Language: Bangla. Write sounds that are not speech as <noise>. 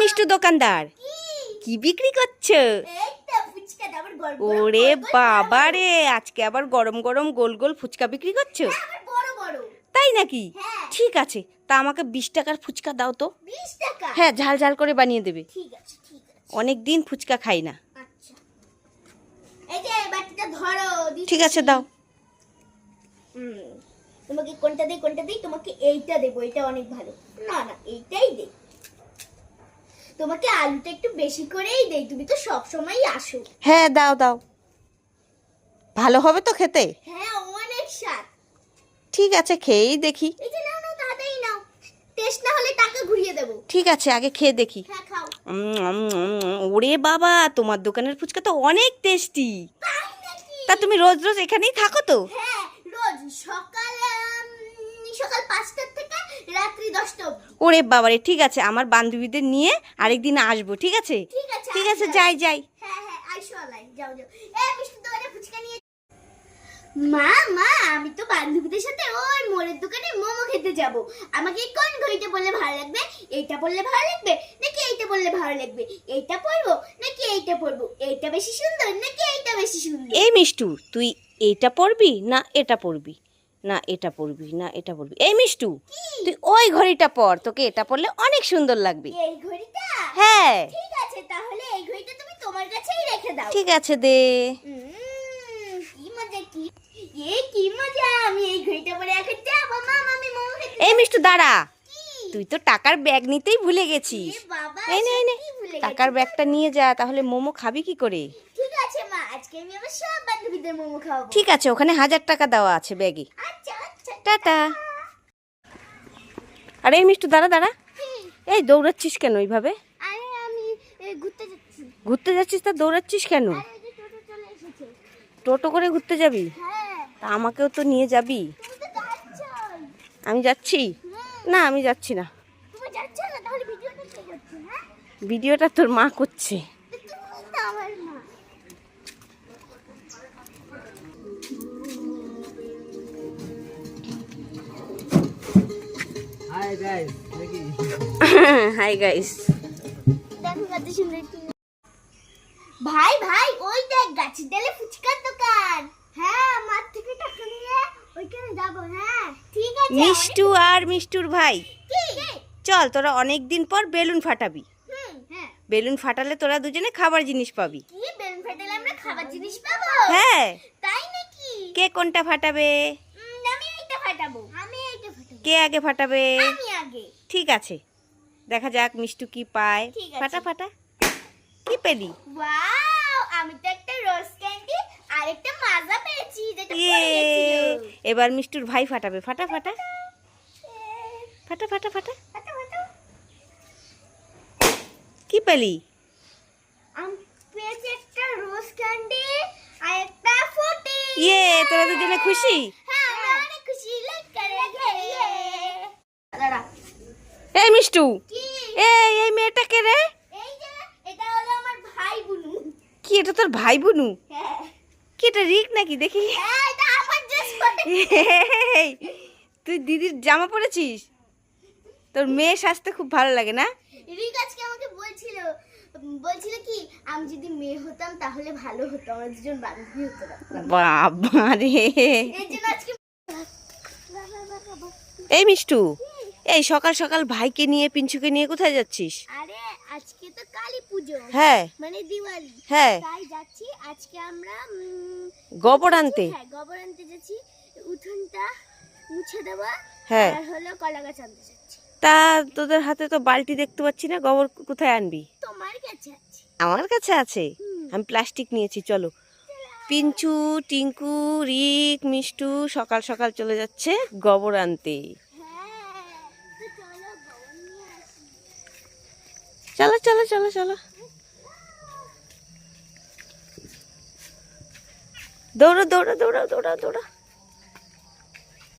মিষ্টু দোকানদার। কি বিক্রি করছ? ওরে বাবা রে আজকে আবার গরম গরম গোল গোল ফুচকা বিক্রি করছ? তাই নাকি। ঠিক আছে, তা আমাকে বিশ টাকার ফুচকা দাও তো। হ্যাঁ ঝাল ঝাল করে বানিয়ে দেবে। অনেক দিন ফুচকা খাই না। ঠিক আছে, দাও। তোমাকে কোনটা দেই কোনটা দেই? তোমাকে এইটা দেবো, এটা অনেক ভালো। না না, এইটাই দেই তোমাকে আলুটা একটু বেশি করেই দেই তুমি তো সব সময়ই আসো। হ্যাঁ দাও দাও। ভালো হবে তো খেতে? হ্যাঁ অনেক স্বাদ। ঠিক আছে খেয়েই দেখি। এই যে নাও নাও তাড়াতাড়ি নাও। টেস্ট না হলে টাকা ঘুরিয়ে দেবো। ঠিক আছে আগে খেয়ে দেখি। হ্যাঁ খাও। উম, উম, উম, উম, ওরে বাবা তোমার দোকানের ফুচকা তো অনেক টেস্টি। তাই নাকি? তা তুমি রোজ রোজ এখানেই থাকো তো? হ্যাঁ রোজ সকাল উম, সকাল পাঁচটার থেকে রাত্রি দশটা অবধি। ওরে বাবারে ঠিক আছে আমার বান্ধবীদের নিয়ে আরেকদিন আসব ঠিক আছে? ঠিক আছে যাই যাই। হ্যাঁ হ্যাঁ মা মা আমি তো বান্ধবীদের সাথে ওই মোড়ের দোকানে মোমো খেতে যাব। আমাকে কোন ঘড়িটা পরলে ভালো লাগবে? এইটা পরলে ভালো লাগবে? নাকি এইটা পরলে ভালো লাগবে? এইটা পরবো? নাকি এইটা পরবো? এইটা বেশি সুন্দর? নাকি এইটা বেশি সুন্দর? এই মিষ্টু তুই এটা পড়বি না এটা পড়বি না এটা পরবি না এটা পরবি। এই মিষ্টু তুই ওই ঘড়িটা পর তোকে এটা পরলে অনেক সুন্দর লাগবে। এই ঘড়িটা? হ্যাঁ। ঠিক আছে তাহলে এই ঘড়িটা তুমি তোমার কাছেই রেখে দাও। ঠিক আছে দে। কি মজা কি? এ কি মজা আমি এই ঘড়িটা পরে এখন যাব মা মোমো এই মিষ্টু দাঁড়া। তুই তো টাকার ব্যাগ নিতেই ভুলে গেছিস। এই নে এই নে। টাকার ব্যাগটা নিয়ে যা তাহলে মোমো খাবি কি করে? আজকে আমি আমার সব বান্ধবীদের মোমো খাওয়াবো। ঠিক আছে ওখানে হাজার টাকা দেওয়া আছে ব্যাগে আচ্ছা আচ্ছা টাটা। আরে এই মিষ্টু দাঁড়া দাঁড়া। এই দৌড়াচ্ছিস কেন ওইভাবে আরে আমি ঘুরতে যাচ্ছি। ঘুরতে যাচ্ছিস তা দৌড়াচ্ছিস কেন? টোটো করে ঘুরতে যাবি? হ্যাঁ। তা আমাকেও তো নিয়ে যাবি? আমি যাচ্ছি? না আমি যাচ্ছি না। হ্যাঁ? ভিডিওটা তোর মা করছে। হাই গাইস <laughs> ভাই ভাই ওই দেখ গাছের ডালে ফুচকার দোকান হ্যাঁ মাঠ থেকে টাকা নিয়ে ওইখানে যাব হ্যাঁ ঠিক আছে মিষ্টু আর মিষ্টুর ভাই। চল তোরা অনেক দিন পর বেলুন ফাটাবি। হ্যাঁ। বেলুন ফাটালে তোরা দুজনে খাবার জিনিস পাবি। কি? বেলুন ফাটালে আমরা খাবার জিনিস পাবো? হ্যাঁ। তাই নাকি? কে কোনটা ফাটাবে? আমি এইটা ফাটাবো। আমি কে আগে ফাটাবে? ঠিক আছে। দেখা যাক মিষ্টু কি পায়। ফাটা ফাটা। কি পেলি? আমি তো একটা রোজ ক্যান্ডি আর একটা মাজা পেয়েছি যেটা ইয়ে এবার মিষ্টুর ভাই ফাটাবে। ফাটা ফাটা। ফাটা ফাটা ফাটা। ফাটা ফাটা। কি পেলি? আমি পেয়েছি একটা রোজ ক্যান্ডি আর একটা ফুটি। ইয়ে তোরা দুজনে খুশি হ্যাঁ আমরা অনেক খুশি লাইক করে ইয়ে দাঁড়া এই মিষ্টু? কি? এই মেয়েটা কে রে? এই কি এটা তোর ভাই বোনু? হ্যাঁ। কি এটা রিক নাকি? দেখি। হ্যাঁ এই, তুই দিদির জামা পরেছিস? তোর মেয়ে সাজতে খুব ভালো লাগে না? রিক আজকে আমাকে বলছিল বলছিল কি আমি যদি মেয়ে হতাম তাহলে ভালো হতো আমরা দুজন বান্ধবী হতো বাবা রে। এই মিষ্টু এই সকাল সকাল ভাইকে নিয়ে পিঞ্চুকে নিয়ে কোথায় যাচ্ছিস? আরে আজকে তো কালী পুজো। হ্যাঁ। মানে দিওয়ালি। হ্যাঁ। তাই যাচ্ছি আজকে আমরা গোবর আনতে। হ্যাঁ গোবর আনতে যাচ্ছি উঠোনটা মুছে দেওয়া হ্যাঁ। আর হলো কলা গাছ আনতে যাচ্ছি। তা তোদের হাতে তো বালতি দেখতে পাচ্ছি না গোবর কোথায় আনবি? তোমার কাছে আছে। আমার কাছে আছে। আমি প্লাস্টিক নিয়েছি চলো। পিঞ্চু টিঙ্কু রিক মিষ্টু সকাল সকাল চলে যাচ্ছে গোবর আনতে হ্যাঁ তো চলো গোবর নিয়ে আসি চলো চলো চলো চলো। দৌড়ো দৌড়ো দৌড়ো দৌড়ো দৌড়ো।